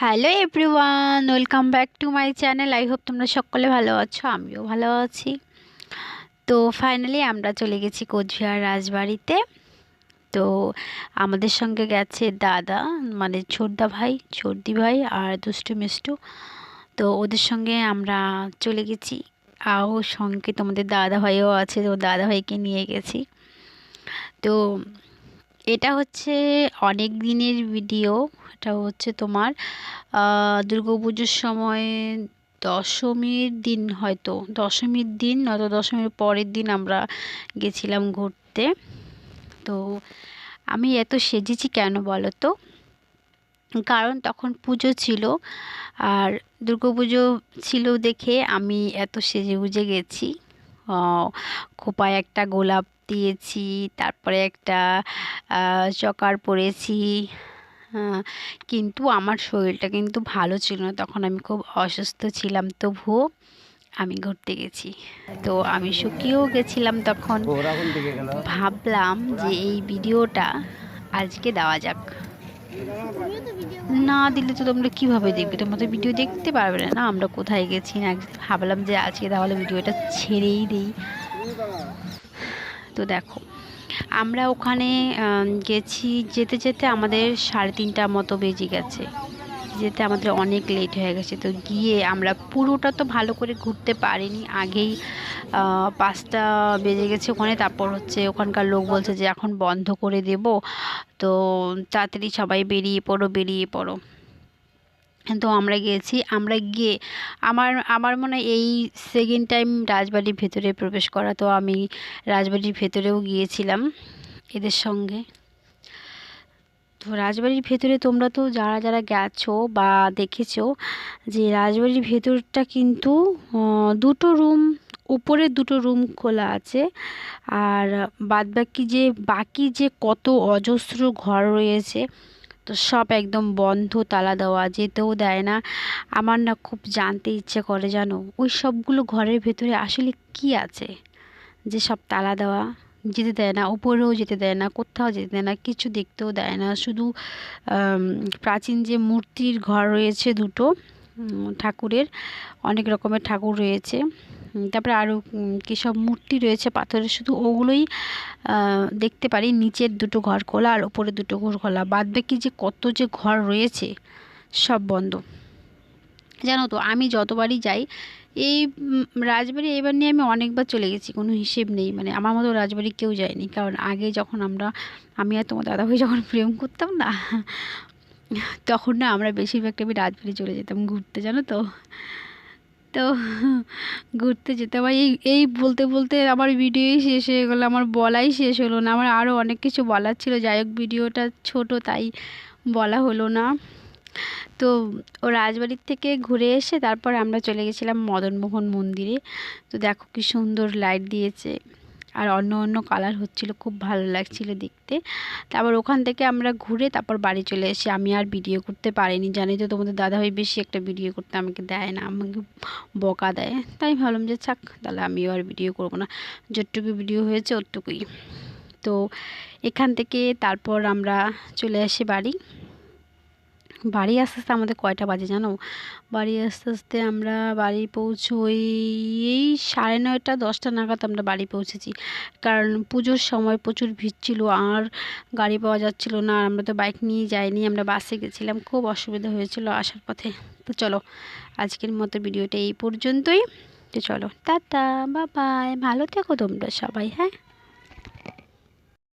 Hello everyone welcome back to my channel I hope তোমরা সকলে ভালো আছো, আমিও ভালো আছি। তো ফাইনালি আমরা চলে গেছি কোচবিহার রাজবাড়িতে। তো আমাদের সঙ্গে গেছে দাদা মানে ছোটদা ভাই, ছোটদি ভাই আর দুষ্টু মিষ্টু। তো ওদের সঙ্গে আমরা চলে গেছি। আও সঙ্গে তোমাদের দাদা ভাইও আছে, তো দাদা ভাইকে নিয়ে গেছি। তো এটা হচ্ছে অনেক দিনের ভিডিও। এটা হচ্ছে তোমার পুজোর সময় দশমীর দিন হয়তো, দশমীর দিন নয়তো দশমীর পরের দিন আমরা গেছিলাম ঘুরতে। তো আমি এত সেজেছি কেন বলো তো? কারণ তখন পুজো ছিল আর পুজো ছিল দেখে আমি এত সেজে গুজে গেছি। খোপায় একটা গোলাপ দিয়েছি তারপরে একটা চকার পরেছি। কিন্তু আমার শরীরটা কিন্তু ভালো ছিল না। তখন আমি খুব অসুস্থ ছিলাম। তবুও আমি ঘুরতে গেছি। তো আমি শুকিয়েও গেছিলাম তখন। ভাবলাম যে এই ভিডিওটা আজকে দেওয়া যাক। না দিলে তো তোমরা কীভাবে দেখবে? তোমরা তো ভিডিও দেখতে পারবে না। আমরা কোথায় গেছি না ভাবলাম যে আজকে তাহলে ভিডিওটা ছেড়েই দিই। তো দেখো, আমরা ওখানে গেছি, যেতে যেতে আমাদের সাড়ে তিনটার মতো বেজে গেছে। যেতে আমাদের অনেক লেট হয়ে গেছে। তো গিয়ে আমরা পুরোটা তো ভালো করে ঘুরতে পারিনি। আগেই পাঁচটা বেজে গেছে ওখানে। তারপর হচ্ছে ওখানকার লোক বলছে যে, এখন বন্ধ করে দেব। তো তাড়াতাড়ি সবাই বেরিয়ে পড়ো বেরিয়ে পড়ো। তো আমরা গিয়েছি, আমরা গিয়ে আমার আমার মনে এই সেকেন্ড টাইম রাজবাড়ির ভেতরে প্রবেশ করা, তো আমি রাজবাড়ির ভেতরেও গিয়েছিলাম এদের সঙ্গে। তো রাজবাড়ির ভেতরে তোমরা তো যারা যারা গেছো বা দেখেছ যে রাজবাড়ির ভেতরটা কিন্তু দুটো রুম উপরে দুটো রুম খোলা আছে। আর বাদবাকি যে বাকি যে কত অজস্র ঘর রয়েছে তো সব একদম বন্ধ, তালা দেওয়া, যেতেও দেয় না। আমার না খুব জানতে ইচ্ছে করে জানো? ওই সবগুলো ঘরের ভেতরে আসলে কি আছে? যে সব তালা দেওয়া যেতে দেয় না, উপরেও যেতে দেয় না, কোথাও যেতে দেয় না, কিছু দেখতেও দেয় না। শুধু প্রাচীন যে মূর্তির ঘর রয়েছে দুটো ঠাকুরের, অনেক রকমের ঠাকুর রয়েছে। তারপরে আরও কী সব মূর্তি রয়েছে, পাথরের, শুধু ওগুলোই দেখতে পারি। নিচের দুটো ঘর খোলা আর ওপরে দুটো ঘর খোলা। বাদ বাকি যে কত যে ঘর রয়েছে, সব বন্ধ। জানো তো, আমি যতবারই যাই, এই রাজবাড়ি এবার নিয়ে আমি অনেকবার চলে গেছি, কোনো হিসেব নেই। মানে আমার মতো রাজবাড়ি কেউ যায়নি। কারণ আগে যখন আমরা, আমি আর তোমার দাদাভাই যখন প্রেম করতাম না, তখন না আমরা বেশিরভাগটা আমি রাজবাড়ি চলে যেতাম, ঘুরতে, জানো তো। তো ঘুরতে যেতে হয় এই এই বলতে বলতে আমার ভিডিওই শেষ হয়ে গেলো, আমার বলাই শেষ হলো না। আমার আরও অনেক কিছু বলার ছিল, যাই হোক ভিডিওটা ছোট, তাই বলা হলো না। তো ও রাজবাড়ির থেকে ঘুরে এসে তারপর আমরা চলে গেছিলাম মদনমোহন মন্দিরে। তো দেখো কি সুন্দর লাইট দিয়েছে। আর অন্য অন্য কালার হচ্ছিল, খুব ভালো লাগছিল দেখতে। তারপর ওখান থেকে আমরা ঘুরে তারপর বাড়ি চলে এসে আমি আর ভিডিও করতে পারিনি, জানি তো তোমাদের দাদাভাই বেশি একটা ভিডিও করতে আমাকে দেয় না, আমাকে বকা দেয়। তাই ভাবলাম যে থাক তাহলে আমিও আর ভিডিও করব না। যতটুকু ভিডিও হয়েছে ওটুকুই তো এখান থেকে তারপর আমরা চলে আসি বাড়ি। বাড়ি আস্তে আস্তে আমাদের কয়টা বাজে জানো? বাড়ি আস্তে আস্তে আমরা বাড়ি পৌঁছোই এই সাড়ে নয়টা, দশটা নাগাদ আমরা বাড়ি পৌঁছেছি। কারণ পুজোর সময় প্রচুর ভিড় ছিল, আর গাড়ি পাওয়া যাচ্ছিল না আমরা তো বাইক নিয়ে যাইনি, আমরা বাসে গেছিলাম, খুব অসুবিধা হয়েছিল আসার পথে। তো চলো, আজকের মতো ভিডিওটা এই পর্যন্তই। তো চলো, টাটা, বাবাই, ভালো থেকো তোমরা সবাই হ্যাঁ?